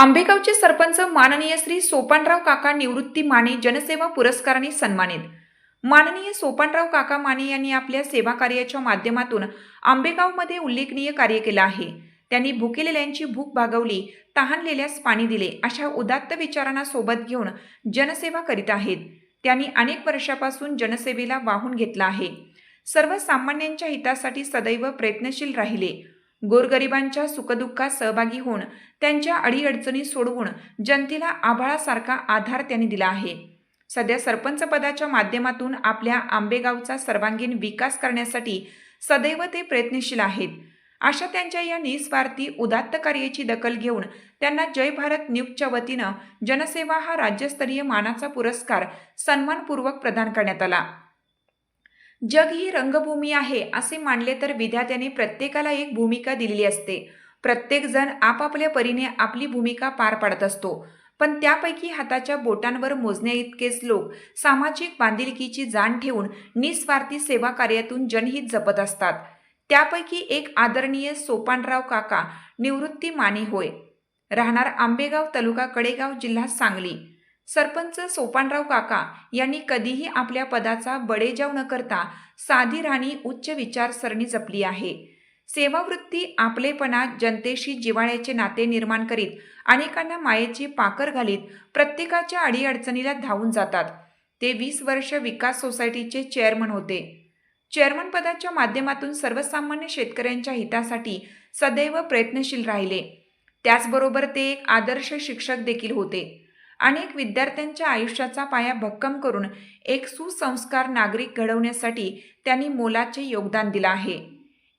आंबेगावचे सरपंच माननीय श्री सोपानराव काका निवृत्ती माने जनसेवा पुरस्काराने सन्मानित. माननीय सोपानराव काका माने यांनी आपल्या सेवा कार्याच्या माध्यमातून आंबेगावमध्ये उल्लेखनीय कार्य केलं आहे. त्यांनी भुकेलेल्यांची भूक भागवली तहानलेल्यास पाणी दिले अशा उदात्त विचारांना सोबत घेऊन जनसेवा करीत आहेत. त्यांनी अनेक वर्षापासून जनसेवेला वाहून घेतला आहे. सर्वसामान्यांच्या हितासाठी सदैव प्रयत्नशील राहिले. गोरगरिबांच्या सुखदुःखात सहभागी होऊन त्यांच्या अडीअडचणी सोडवून जनतेला आभाळासारखा आधार त्यांनी दिला आहे. सध्या सरपंच पदाच्या माध्यमातून आपल्या आंबेगावचा सर्वांगीण विकास करण्यासाठी सदैव ते प्रयत्नशील आहेत. अशा त्यांच्या या निस्वार्थी उदात्त कार्याची दखल घेऊन त्यांना जय भारत न्यूजच्या वतीनं जनसेवा हा राज्यस्तरीय मानाचा पुरस्कार सन्मानपूर्वक प्रदान करण्यात आला. जग ही रंगभूमी आहे असे मानले तर विद्यार्थ्याने प्रत्येकाला एक भूमिका दिलेली असते. प्रत्येकजण आपापल्या परीने आपली भूमिका पार पाडत असतो. पण त्यापैकी हाताच्या बोटांवर मोजण्या इतकेच लोक सामाजिक बांधिलकीची जाण ठेवून निस्वार्थी सेवा कार्यातून जनहित जपत असतात. त्यापैकी एक आदरणीय सोपानराव काका निवृत्ती माने होय. राहणार आंबेगाव तालुका कडेगाव जिल्हा सांगली. सरपंच सोपानराव काका यांनी कधीही आपल्या पदाचा बडेजाव न करता साधी राणी उच्च विचारसरणी जपली आहे. सेवावृत्ती आपलेपणा जनतेशी जिव्हाळ्याचे नाते निर्माण करीत अनेकांना मायेची पाकर घालीत प्रत्येकाच्या अडीअडचणीला धावून जातात. ते वीस वर्ष विकास सोसायटीचे चेअरमन होते. चेअरमन पदाच्या माध्यमातून सर्वसामान्य शेतकऱ्यांच्या हितासाठी सदैव प्रयत्नशील राहिले. त्याचबरोबर ते एक आदर्श शिक्षक देखील होते. अनेक विद्यार्थ्यांच्या आयुष्याचा पाया भक्कम करून एक सुसंस्कार नागरिक घडवण्यासाठी त्यांनी मोलाचे योगदान दिलं आहे.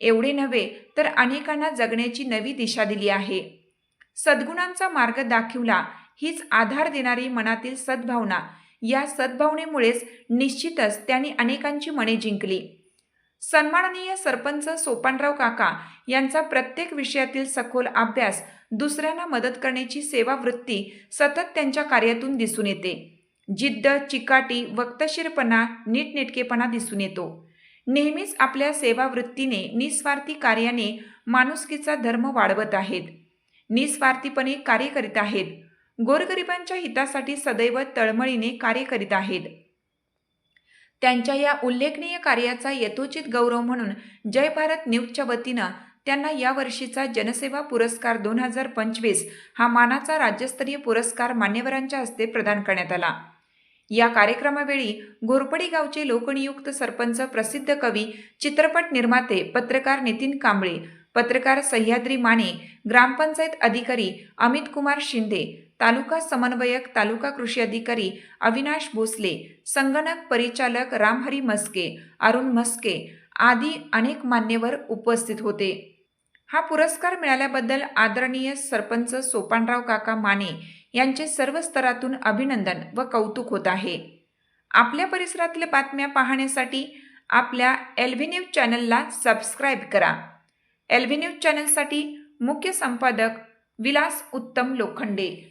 एवढे नव्हे तर अनेकांना जगण्याची नवी दिशा दिली आहे. सद्गुणांचा मार्ग दाखविला हीच आधार देणारी मनातील सद्भावना. या सद्भावनेमुळेच निश्चितच त्यांनी अनेकांची मने जिंकली. सन्माननीय सरपंच सोपानराव काका यांचा प्रत्येक विषयातील सखोल अभ्यास दुसऱ्यांना मदत करण्याची सेवावृत्ती सतत त्यांच्या कार्यातून दिसून येते. जिद्द चिकाटी वक्तशीरपणा नीटनेटकेपणा दिसून येतो. नेहमीच आपल्या सेवावृत्तीने निस्वार्थी कार्याने माणुसकीचा धर्म वाढवत आहेत. निस्वार्थीपणे कार्य करीत आहेत. गोरगरिबांच्या हितासाठी सदैव तळमळीने कार्य करीत आहेत. त्यांच्या या उल्लेखनीय कार्याचा यथोचित गौरव म्हणून जय भारत न्यूजच्या वतीनं त्यांना या वर्षीचा जनसेवा पुरस्कार दोन हजार पंचवीस हा मानाचा राज्यस्तरीय पुरस्कार मान्यवरांच्या हस्ते प्रदान करण्यात आला. या कार्यक्रमावेळी घोरपडी गावचे लोकनियुक्त सरपंच प्रसिद्ध कवी चित्रपट निर्माते पत्रकार नितीन कांबळे पत्रकार सह्याद्री माने ग्रामपंचायत अधिकारी अमित कुमार शिंदे तालुका समन्वयक तालुका कृषी अधिकारी अविनाश भोसले संगणक परिचालक रामहरी मस्के अरुण मस्के आदी अनेक मान्यवर उपस्थित होते. हा पुरस्कार मिळाल्याबद्दल आदरणीय सरपंच सोपानराव काका माने यांचे सर्व स्तरातून अभिनंदन व कौतुक होत आहे. आपल्या परिसरातील बातम्या पाहण्यासाठी आपल्या एल्व्ही न्यूज चॅनलला सबस्क्राईब करा. एल्व्ही न्यूज चॅनलसाठी मुख्य संपादक विलास उत्तम लोखंडे.